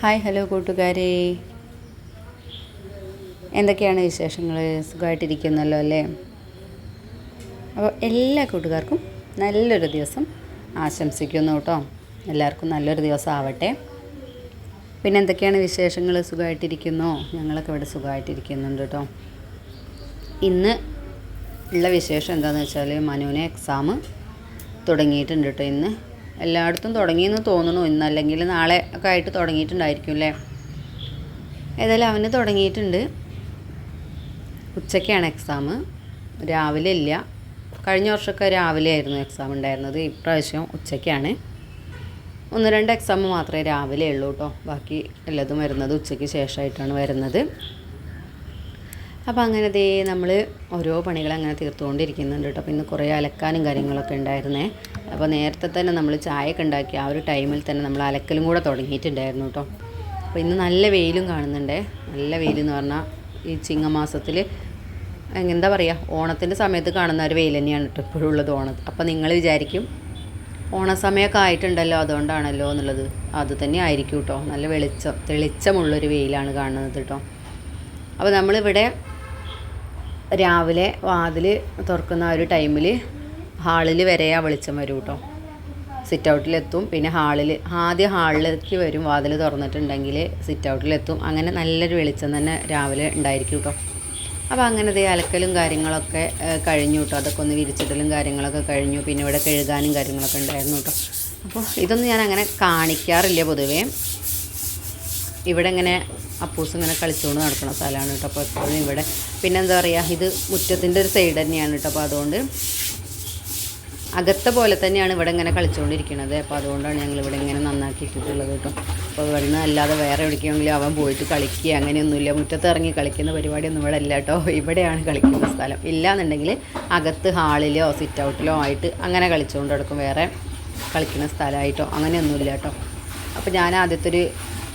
Hi hello കൂട്ടുകാരെ. എന്തൊക്കെയാണ് വിശേഷങ്ങൾ സുഖമായിട്ടിരിക്കുന്നല്ലോ അല്ലേ? അപ്പോൾ എല്ലാ കൂട്ടുകാർക്കും നല്ലൊരു ദിവസം ആശംസിക്കുന്നു കേട്ടോ. എല്ലാവർക്കും നല്ലൊരു ദിവസം ആവട്ടെ. പിന്നെ എന്തൊക്കെയാണ് വിശേഷങ്ങൾ സുഖമായിട്ടിരിക്കുന്നോ? ഞങ്ങളൊക്കെ ഇവിടെ സുഖമായിട്ടിരിക്കുന്നുണ്ട് കേട്ടോ. ഇന്ന് ഉള്ള വിശേഷം എന്താണെന്ന് വെച്ചാൽ മനുവിനെ എക്സാം തുടങ്ങിയിട്ടുണ്ട് കേട്ടോ ഇന്ന്. എല്ലായിടത്തും തുടങ്ങിയെന്ന് തോന്നുന്നു. ഇന്നല്ലെങ്കിൽ നാളെ ഒക്കെ ആയിട്ട് തുടങ്ങിയിട്ടുണ്ടായിരിക്കും അല്ലേ? ഏതായാലും അവന് തുടങ്ങിയിട്ടുണ്ട്. ഉച്ചയ്ക്കാണ് എക്സാം രാവിലെ ഇല്ല. കഴിഞ്ഞ വർഷമൊക്കെ രാവിലെ ആയിരുന്നു എക്സാം ഉണ്ടായിരുന്നത്. ഇപ്രാവശ്യം ഉച്ചയ്ക്കാണ്. ഒന്ന് രണ്ട് എക്സാം മാത്രമേ രാവിലെ ഉള്ളൂ കേട്ടോ ബാക്കി എല്ലാതും വരുന്നത് ഉച്ചയ്ക്ക് ശേഷമായിട്ടാണ് വരുന്നത്. അപ്പോൾ അങ്ങനെ ദേ നമ്മൾ ഓരോ പണികൾ അങ്ങനെ തീർത്തുകൊണ്ടിരിക്കുന്നുണ്ട് കേട്ടോ ഇന്ന് കുറേ അലക്കാനും കാര്യങ്ങളൊക്കെ ഉണ്ടായിരുന്നേ അപ്പോൾ നേരത്തെ തന്നെ നമ്മൾ ചായയൊക്കെ ഉണ്ടാക്കി ആ ഒരു ടൈമിൽ തന്നെ നമ്മൾ അലക്കലും കൂടെ തുടങ്ങിയിട്ടുണ്ടായിരുന്നു കേട്ടോ അപ്പോൾ ഇന്ന് നല്ല വെയിലും കാണുന്നുണ്ടേ. നല്ല വെയിലെന്ന് പറഞ്ഞാൽ ഈ ചിങ്ങമാസത്തിൽ എന്താ പറയുക ഓണത്തിന്റെ സമയത്ത് കാണുന്ന ഒരു വെയിൽ തന്നെയാണ് കേട്ടോ ഇപ്പോഴും ഉള്ളത് ഓണം അപ്പോൾ നിങ്ങൾ വിചാരിക്കും ഓണസമയമൊക്കെ ആയിട്ടുണ്ടല്ലോ അതുകൊണ്ടാണല്ലോ എന്നുള്ളത്. അത് തന്നെ ആയിരിക്കും കേട്ടോ നല്ല വെളിച്ചം തെളിച്ചമുള്ളൊരു വെയിലാണ് കാണുന്നത് കേട്ടോ അപ്പോൾ നമ്മളിവിടെ രാവിലെ വാതിൽ തുറക്കുന്ന ആ ഒരു ടൈമിൽ ഹാളിൽ വരെ ആ വെളിച്ചം വരും കേട്ടോ. സിറ്റ് ഔട്ടിലെത്തും പിന്നെ ഹാളിൽ ആദ്യം ഹാളിലേക്ക് വരും വാതിൽ തുറന്നിട്ടുണ്ടെങ്കിൽ സിറ്റ് ഔട്ടിലെത്തും അങ്ങനെ നല്ലൊരു വെളിച്ചം തന്നെ രാവിലെ ഉണ്ടായിരിക്കും കേട്ടോ. അപ്പോൾ അങ്ങനെ ദേ അലക്കലും കാര്യങ്ങളൊക്കെ കഴിഞ്ഞു കേട്ടോ. അതൊക്കെ ഒന്ന് വിരിച്ചിടലും കാര്യങ്ങളൊക്കെ കഴിഞ്ഞു. പിന്നെ ഇവിടെ കഴുകാനും കാര്യങ്ങളൊക്കെ ഉണ്ടായിരുന്നു കേട്ടോ. അപ്പോൾ ഇതൊന്നും ഞാൻ അങ്ങനെ കാണിക്കാറില്ല പൊതുവേ. ഇവിടെ ഇങ്ങനെ അപ്പൂസ് ഇങ്ങനെ കളിച്ചുകൊണ്ട് നടക്കുന്ന സ്ഥലമാണ് കേട്ടോ. അപ്പോൾ എപ്പോഴും ഇവിടെ പിന്നെ എന്താ പറയുക ഇത് മുറ്റത്തിന്റെ ഒരു സൈഡ് തന്നെയാണ് കേട്ടോ അപ്പോൾ അതുകൊണ്ട് അകത്തെ പോലെ തന്നെയാണ് ഇവിടെ ഇങ്ങനെ കളിച്ചുകൊണ്ടിരിക്കുന്നത് അപ്പോൾ അതുകൊണ്ടാണ് ഞങ്ങൾ ഇവിടെ ഇങ്ങനെ നന്നാക്കി ഇട്ടിട്ടുള്ളത് കേട്ടോ അപ്പോൾ ഇവിടുന്ന് അല്ലാതെ വേറെ എവിടേക്കെങ്കിലും അവൻ പോയിട്ട് കളിക്കുക അങ്ങനെയൊന്നുമില്ല. മുറ്റത്ത് ഇറങ്ങി കളിക്കുന്ന പരിപാടിയൊന്നും ഇവിടെ അല്ല കേട്ടോ ഇവിടെയാണ് കളിക്കുന്ന സ്ഥലം. ഇല്ലാന്നുണ്ടെങ്കിൽ അകത്ത് ഹാളിലോ സിറ്റ് ഔട്ടിലോ ആയിട്ട് അങ്ങനെ കളിച്ചുകൊണ്ട് കിടക്കും വേറെ കളിക്കുന്ന സ്ഥലമായിട്ടോ അങ്ങനെയൊന്നുമില്ല കേട്ടോ അപ്പോൾ ഞാൻ ആദ്യത്തെ ഒരു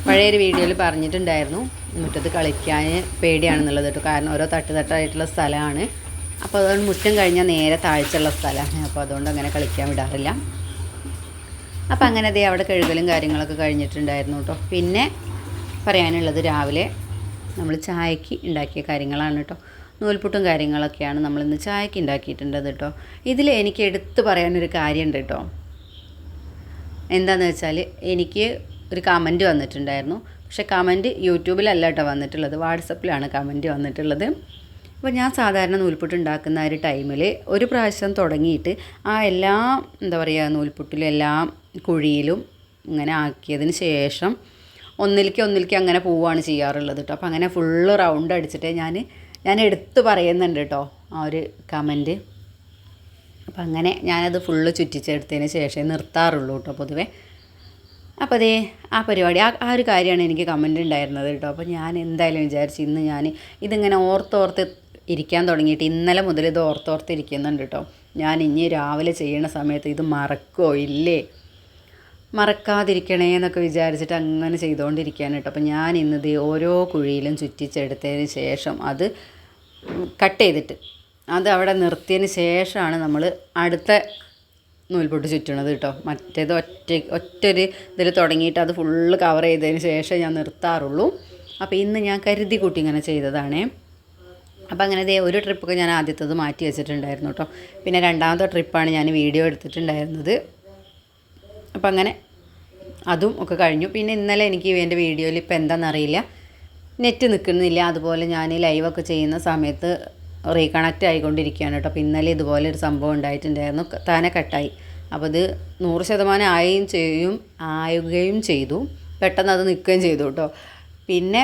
പഴയൊരു വീഡിയോയിൽ പറഞ്ഞിട്ടുണ്ടായിരുന്നു മുറ്റത്ത് കളിക്കാൻ പേടിയാണെന്നുള്ളത് കേട്ടോ. കാരണം ഓരോ തട്ട് തട്ടായിട്ടുള്ള സ്ഥലമാണ്. അപ്പോൾ അതുകൊണ്ട് മുറ്റം കഴിഞ്ഞാൽ നേരെ താഴ്ചയുള്ള സ്ഥലമാണ്. അപ്പോൾ അതുകൊണ്ട് അങ്ങനെ കളിക്കാൻ വിടാറില്ല. അപ്പോൾ അങ്ങനെ അതേ അവിടെ കഴുകലും കാര്യങ്ങളൊക്കെ കഴിഞ്ഞിട്ടുണ്ടായിരുന്നു കേട്ടോ. പിന്നെ പറയാനുള്ളത് രാവിലെ നമ്മൾ ചായക്ക് ഉണ്ടാക്കിയ കാര്യങ്ങളാണ് കേട്ടോ. നൂൽപുട്ടും കാര്യങ്ങളൊക്കെയാണ് നമ്മളിന്ന് ചായക്ക് ഉണ്ടാക്കിയിട്ടുണ്ടത് കേട്ടോ. ഇതിൽ എനിക്ക് എടുത്തു പറയാനൊരു കാര്യമുണ്ട് കേട്ടോ. എന്താണെന്ന് വെച്ചാൽ എനിക്ക് ഒരു കമന്റ് വന്നിട്ടുണ്ടായിരുന്നു. പക്ഷേ കമന്റ് യൂട്യൂബിലല്ല കേട്ടോ വന്നിട്ടുള്ളത്. വാട്സപ്പിലാണ് കമന്റ് വന്നിട്ടുള്ളത്. അപ്പോൾ ഞാൻ സാധാരണ നൂൽപുട്ട് ഉണ്ടാക്കുന്ന ഒരു ടൈമിൽ ഒരു പ്രാവശ്യം തുടങ്ങിയിട്ട് ആ എല്ലാ എന്താ പറയുക നൂൽപുട്ടിലും എല്ലാ കുഴിയിലും ഇങ്ങനെ ആക്കിയതിന് ശേഷം ഒന്നിലേക്ക് ഒന്നിലേക്ക് അങ്ങനെ പോവുകയാണ് ചെയ്യാറുള്ളത് കേട്ടോ. അപ്പോൾ അങ്ങനെ ഫുള്ള് റൗണ്ട് അടിച്ചിട്ട് ഞാൻ ഞാൻ എടുത്ത് പറയുന്നുണ്ട് കേട്ടോ ആ ഒരു കമന്റ് അപ്പം അങ്ങനെ ഞാനത് ഫുള്ള് ചുറ്റിച്ചെടുത്തതിന് ശേഷമേ നിർത്താറുള്ളൂ കേട്ടോ പൊതുവേ. അപ്പോൾ അതേ ആ പരിപാടി ആ ആ ഒരു കാര്യമാണ് എനിക്ക് കമന്റ് ഉണ്ടായിരുന്നത് കേട്ടോ. അപ്പോൾ ഞാൻ എന്തായാലും വിചാരിച്ചു ഇന്ന് ഞാൻ ഇതിങ്ങനെ ഓർത്തോർത്ത് ഇരിക്കാൻ തുടങ്ങിയിട്ട് ഇന്നലെ മുതൽ ഇത് ഓർത്തോർത്ത് ഇരിക്കുന്നുണ്ട് കേട്ടോ. ഞാൻ ഇനി രാവിലെ ചെയ്യുന്ന സമയത്ത് ഇത് മറക്കോ? ഇല്ലേ? മറക്കാതിരിക്കണേ എന്നൊക്കെ വിചാരിച്ചിട്ട് അങ്ങനെ ചെയ്തുകൊണ്ടിരിക്കുകയാണ് കേട്ടോ. അപ്പോൾ ഞാൻ ഇന്നത് ഓരോ കുഴിയിലും ചുറ്റിച്ചെടുത്തതിന് ശേഷം അത് കട്ട് ചെയ്തിട്ട് അത് അവിടെ നിർത്തിയതിന് ശേഷമാണ് നമ്മൾ അടുത്ത നൂൽപൊട്ട് ചുറ്റണത് കേട്ടോ. മറ്റേത് ഒറ്റ ഒറ്റൊരു ഇതിൽ തുടങ്ങിയിട്ട് അത് ഫുള്ള് കവർ ചെയ്തതിന് ശേഷം ഞാൻ നിർത്താറുള്ളൂ. അപ്പോൾ ഇന്ന് ഞാൻ കരുതി കൂട്ടി ഇങ്ങനെ ചെയ്തതാണേ. അപ്പോൾ അങ്ങനെ ദേ ഒരു ട്രിപ്പൊക്കെ ഞാൻ ആദ്യത്തത് മാറ്റി വെച്ചിട്ടുണ്ടായിരുന്നു കേട്ടോ. പിന്നെ രണ്ടാമത്തെ ട്രിപ്പാണ് ഞാൻ വീഡിയോ എടുത്തിട്ടുണ്ടായിരുന്നത്. അപ്പം അങ്ങനെ അതും ഒക്കെ കഴിഞ്ഞു. പിന്നെ ഇന്നലെ എനിക്ക് എന്റെ വീഡിയോയിൽ ഇപ്പോൾ എന്താണെന്നറിയില്ല നെറ്റ് നിൽക്കുന്നില്ല അതുപോലെ ഞാൻ ലൈവൊക്കെ ചെയ്യുന്ന സമയത്ത് റീകണക്റ്റ് ആയിക്കൊണ്ടിരിക്കുകയാണ് കേട്ടോ. അപ്പോൾ ഇന്നലെ ഇതുപോലെ ഒരു സംഭവം ഉണ്ടായിട്ടുണ്ടായിരുന്നു. താനെ കട്ടായി. അപ്പോൾ ഇത് നൂറ് ശതമാനം ആയും ചെയ്യും ആയുകയും ചെയ്തു. പെട്ടെന്ന് അത് നിൽക്കുകയും ചെയ്തു കേട്ടോ. പിന്നെ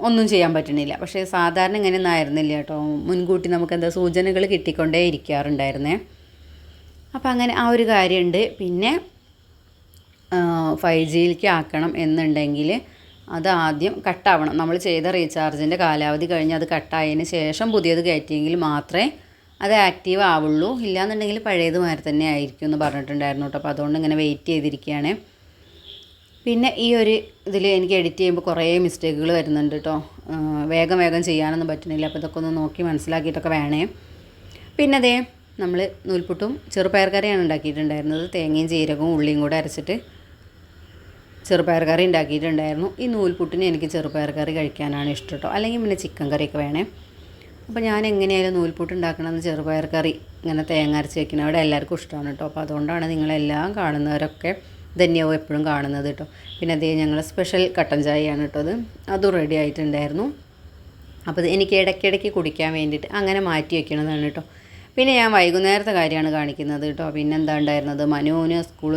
ഒന്നും ചെയ്യാൻ പറ്റണില്ല. പക്ഷേ സാധാരണ ഇങ്ങനെയൊന്നും ആയിരുന്നില്ല കേട്ടോ. മുൻകൂട്ടി നമുക്ക് എന്താ സൂചനകൾ കിട്ടിക്കൊണ്ടേ ഇരിക്കാറുണ്ടായിരുന്നേ. അപ്പോൾ അങ്ങനെ ആ ഒരു കാര്യമുണ്ട്. പിന്നെ ഫൈവ് ജിയിലേക്ക് ആക്കണം എന്നുണ്ടെങ്കിൽ അത് ആദ്യം കട്ടാവണം. നമ്മൾ ചെയ്ത റീചാർജിന്റെ കാലാവധി കഴിഞ്ഞ് അത് കട്ടായതിന് ശേഷം പുതിയത് കയറ്റിയെങ്കിൽ മാത്രമേ അത് ആക്റ്റീവ് ആവുള്ളൂ. ഇല്ലാന്നുണ്ടെങ്കിൽ പഴയത് മാതിരി തന്നെ ആയിരിക്കും എന്ന് പറഞ്ഞിട്ടുണ്ടായിരുന്നു കേട്ടോ. അപ്പോൾ അതുകൊണ്ട് ഇങ്ങനെ വെയിറ്റ് ചെയ്തിരിക്കുകയാണ്. പിന്നെ ഈ ഒരു ഇതിൽ എനിക്ക് എഡിറ്റ് ചെയ്യുമ്പോൾ കുറേ മിസ്റ്റേക്കുകൾ വരുന്നുണ്ട് കേട്ടോ. വേഗം വേഗം ചെയ്യാനൊന്നും പറ്റുന്നില്ല. അപ്പോൾ ഇതൊക്കെ ഒന്ന് നോക്കി മനസ്സിലാക്കിയിട്ടൊക്കെ വേണേ. പിന്നെ അതേ നമ്മൾ നൂൽപുട്ടും ചെറുപയർ കറിയാണ് ഉണ്ടാക്കിയിട്ടുണ്ടായിരുന്നത്. തേങ്ങയും ജീരകവും ഉള്ളിയും കൂടെ അരച്ചിട്ട് ചെറുപയർ കറി ഉണ്ടാക്കിയിട്ടുണ്ടായിരുന്നു. ഈ നൂൽപുട്ടിന് എനിക്ക് ചെറുപയർ കറി കഴിക്കാനാണ് ഇഷ്ടം കേട്ടോ അല്ലെങ്കിൽ പിന്നെ ചിക്കൻ കറിയൊക്കെ വേണേ. അപ്പോൾ ഞാൻ എങ്ങനെയായാലും നൂൽപുട്ട് ഉണ്ടാക്കണമെന്ന് ചെറുപയർ കറി ഇങ്ങനെ തേങ്ങ അരച്ച് വെക്കുന്നത് അവിടെ എല്ലാവർക്കും ഇഷ്ടമാണ് കേട്ടോ അപ്പോൾ അതുകൊണ്ടാണ് നിങ്ങളെല്ലാം കാണുന്നവരൊക്കെ ധന്യവും എപ്പോഴും കാണുന്നത് കേട്ടോ പിന്നെ അതേ ഞങ്ങൾ സ്പെഷ്യൽ കട്ടൻ ചായയാണ് കേട്ടോ അത് അതും റെഡി ആയിട്ടുണ്ടായിരുന്നു. അപ്പോൾ എനിക്ക് ഇടയ്ക്കിടയ്ക്ക് കുടിക്കാൻ വേണ്ടിയിട്ട് അങ്ങനെ മാറ്റി വെക്കണതാണ് കേട്ടോ പിന്നെ ഞാൻ വൈകുന്നേരത്തെ കാര്യമാണ് കാണിക്കുന്നത് കേട്ടോ പിന്നെ എന്താ ഉണ്ടായിരുന്നത്? മനുവിന് സ്കൂൾ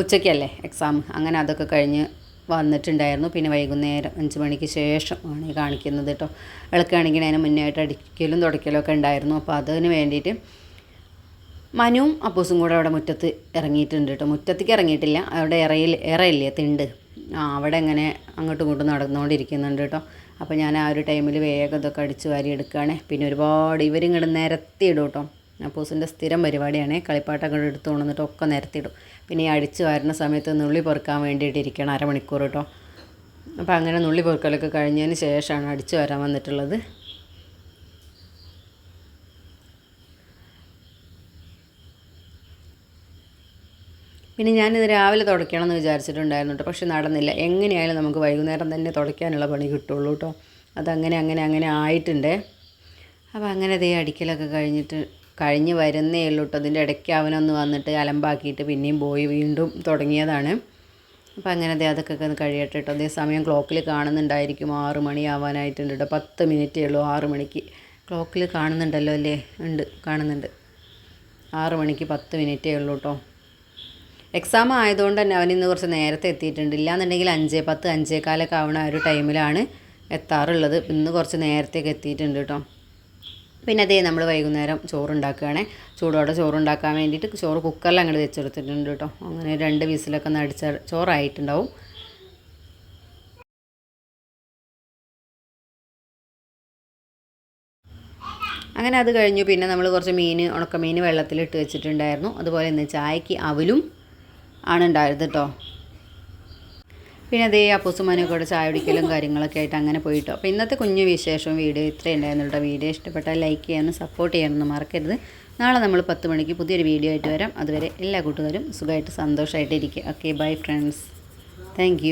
ഉച്ചയ്ക്കല്ലേ എക്സാം അങ്ങനെ അതൊക്കെ കഴിഞ്ഞ് വന്നിട്ടുണ്ടായിരുന്നു. പിന്നെ വൈകുന്നേരം അഞ്ച് മണിക്ക് ശേഷം ആണ് ഈ കാണിക്കുന്നത് കേട്ടോ വിളക്കാണെങ്കിൽ അതിന് മുന്നേയായിട്ട് അടിക്കലും തുടയ്ക്കലും ഒക്കെ ഉണ്ടായിരുന്നു. അപ്പോൾ അതിന് വേണ്ടിയിട്ട് മനുവും അപ്പൂസും കൂടെ അവിടെ മുറ്റത്ത് ഇറങ്ങിയിട്ടുണ്ട് കേട്ടോ മുറ്റത്തേക്ക് ഇറങ്ങിയിട്ടില്ല. അവിടെ ഇറയിൽ ഇറയില്ലേ തിണ്ട്. ആ അവിടെ ഇങ്ങനെ അങ്ങോട്ടും ഇങ്ങോട്ടും നടന്നുകൊണ്ടിരിക്കുന്നുണ്ട് കേട്ടോ അപ്പോൾ ഞാൻ ആ ഒരു ടൈമിൽ വേഗം ഇതൊക്കെ അടിച്ച് വാരി എടുക്കുകയാണ്. പിന്നെ ഒരുപാട് ഇവരിങ്ങോട്ട് നിരത്തിയിടും കേട്ടോ അപ്പൂസിന്റെ സ്ഥിരം പരിപാടിയാണ്. കളിപ്പാട്ടൊക്കെ എടുത്തു കൊണ്ടുവന്നിട്ട് ഒക്കെ നിരത്തിയിടും. പിന്നെ ഈ അടിച്ചു വരുന്ന സമയത്ത് നുള്ളി പൊറുക്കാൻ വേണ്ടിയിട്ട് ഇരിക്കണം അരമണിക്കൂർ കേട്ടോ. അപ്പോൾ അങ്ങനെ നുള്ളി പൊറുക്കലൊക്കെ കഴിഞ്ഞതിന് ശേഷമാണ് അടിച്ചു വരാൻ വന്നിട്ടുള്ളത്. പിന്നെ ഞാനിത് രാവിലെ തുടയ്ക്കണം എന്ന് വിചാരിച്ചിട്ടുണ്ടായിരുന്നു കേട്ടോ. പക്ഷെ നടന്നില്ല. എങ്ങനെയായാലും നമുക്ക് വൈകുന്നേരം തന്നെ തുടയ്ക്കാനുള്ള പണി കിട്ടുള്ളൂ കേട്ടോ. അതങ്ങനെ അങ്ങനെ അങ്ങനെ ആയിട്ടുണ്ട്. അപ്പോൾ അങ്ങനെ ദേ അടിക്കലൊക്കെ കഴിഞ്ഞിട്ട് കഴിഞ്ഞ് വരുന്നേ ഉള്ളൂ കേട്ടോ അതിന്റെ ഇടയ്ക്ക് അവനൊന്ന് വന്നിട്ട് അലമ്പാക്കിയിട്ട് പിന്നെയും പോയി വീണ്ടും തുടങ്ങിയതാണ്. അപ്പോൾ അങ്ങനെ ദേ അതൊക്കെ ഒന്ന് കഴിയട്ടെ കേട്ടോ അതേ സമയം ക്ലോക്കിൽ കാണുന്നുണ്ടായിരിക്കും. ആറ് മണി ആവാനായിട്ടുണ്ട് കേട്ടോ പത്ത് മിനിറ്റേ ഉള്ളൂ ആറ് മണിക്ക്. ക്ലോക്കിൽ കാണുന്നുണ്ടല്ലോ അല്ലേ? ഉണ്ട് കാണുന്നുണ്ട്. ആറ് മണിക്ക് പത്ത് മിനിറ്റേ ഉള്ളൂ കേട്ടോ എക്സാം ആയതുകൊണ്ട് തന്നെ അവൻ ഇന്ന് കുറച്ച് നേരത്തെ എത്തിയിട്ടുണ്ട്. ഇല്ലാന്നുണ്ടെങ്കിൽ അഞ്ചേ പത്ത് അഞ്ചേകാലൊക്കെ ആവണ ആ ഒരു ടൈമിലാണ് എത്താറുള്ളത്. ഇന്ന് കുറച്ച് നേരത്തേക്ക് എത്തിയിട്ടുണ്ട് കേട്ടോ പിന്നെ അതേ നമ്മൾ വൈകുന്നേരം ചോറുണ്ടാക്കുകയാണേ. ചൂടോടെ ചോറുണ്ടാക്കാൻ വേണ്ടിയിട്ട് ചോറ് കുക്കറിൽ അങ്ങോട്ട് വെച്ചെടുത്തിട്ടുണ്ട് കേട്ടോ. അങ്ങനെ രണ്ട് വിസിലൊക്കെ നടിച്ച ചോറായിട്ടുണ്ടാവും. അങ്ങനെ അത് കഴിഞ്ഞു. പിന്നെ നമ്മൾ കുറച്ച് മീൻ ഉണക്കമീൻ വെള്ളത്തിലിട്ട് വെച്ചിട്ടുണ്ടായിരുന്നു. അതുപോലെ ഇന്ന് ചായക്ക് അവലും ആണ് ഉണ്ടായിരുന്നത് കേട്ടോ. പിന്നെ അതേ അപ്പൂസുമാനൊക്കെ കൂടെ ചായ കുടിക്കലും കാര്യങ്ങളൊക്കെ ആയിട്ട് അങ്ങനെ പോയിട്ടോ. അപ്പോൾ ഇന്നത്തെ കുഞ്ഞു വിശേഷവും വീഡിയോ ഇത്രയും ഉണ്ടായിരുന്നുള്ള. വീഡിയോ ഇഷ്ടപ്പെട്ടാൽ ലൈക്ക് ചെയ്യാനും സപ്പോർട്ട് ചെയ്യാനൊന്നും മറക്കരുത്. നാളെ നമ്മൾ പത്ത് മണിക്ക് പുതിയൊരു വീഡിയോ ആയിട്ട് വരാം. അതുവരെ എല്ലാ കൂട്ടുകാരും സുഖമായിട്ട് സന്തോഷമായിട്ട് ഇരിക്കുക. Okay bye friends thank